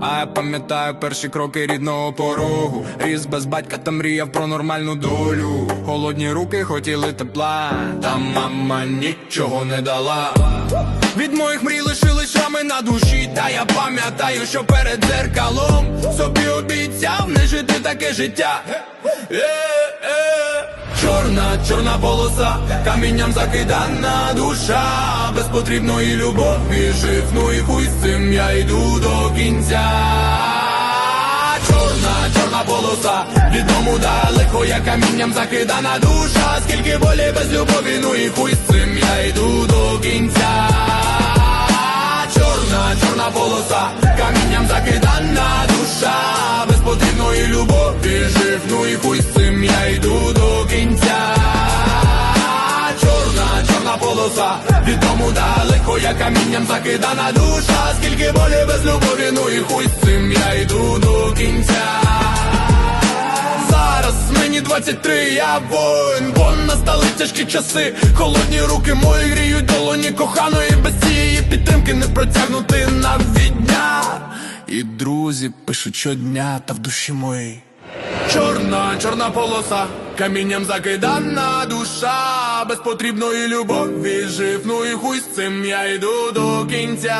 А я пам'ятаю перші кроки рідного порогу. Ріс без батька та мріяв про нормальну долю. Холодні руки хотіли тепла, та мама нічого не дала. Від моїх мрій лишили шрами на душі, та я пам'ятаю, що перед дзеркалом собі обіцяв не жити таке життя. Е-е. Чорна, чорна полоса, камінням закидана душа, без потрібної любові жив, ну і хуй з цим я йду до кінця. Чорна, чорна полоса, від дому далеко, я камінням закидана душа, скільки болі без любові, ну і хуй з цим я йду до кінця. Чорна, чорна полоса, полоса, від дому далеко, я камінням закидана душа, скільки болі без любові, ну і хуй з цим я йду до кінця. Зараз мені 23, я воїн, бо настали тяжкі часи. Холодні руки мої гріють долоні коханої, без цієї підтримки не протягнути навіть дня. І друзі пишуть щодня, та в душі моїй. Чорна, чорна полоса, камінням закидана душа, без потрібної любові жив, ну і хуй з цим я йду до кінця.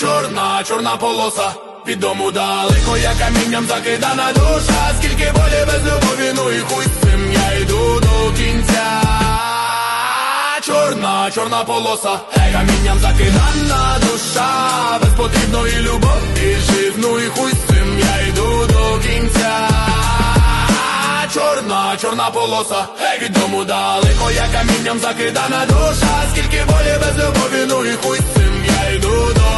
Чорна, чорна полоса, від дому далеко, я камінням закидана душа, скільки болі без любові, ну і хуй з цим я йду до кінця. Чорна, чорна полоса, камінням закидана душа, без потрібної любові Чорна, чорна полоса, від дому далеко, я камінням закидана душа, скільки болі без любові, ну і хуй цим я йду до.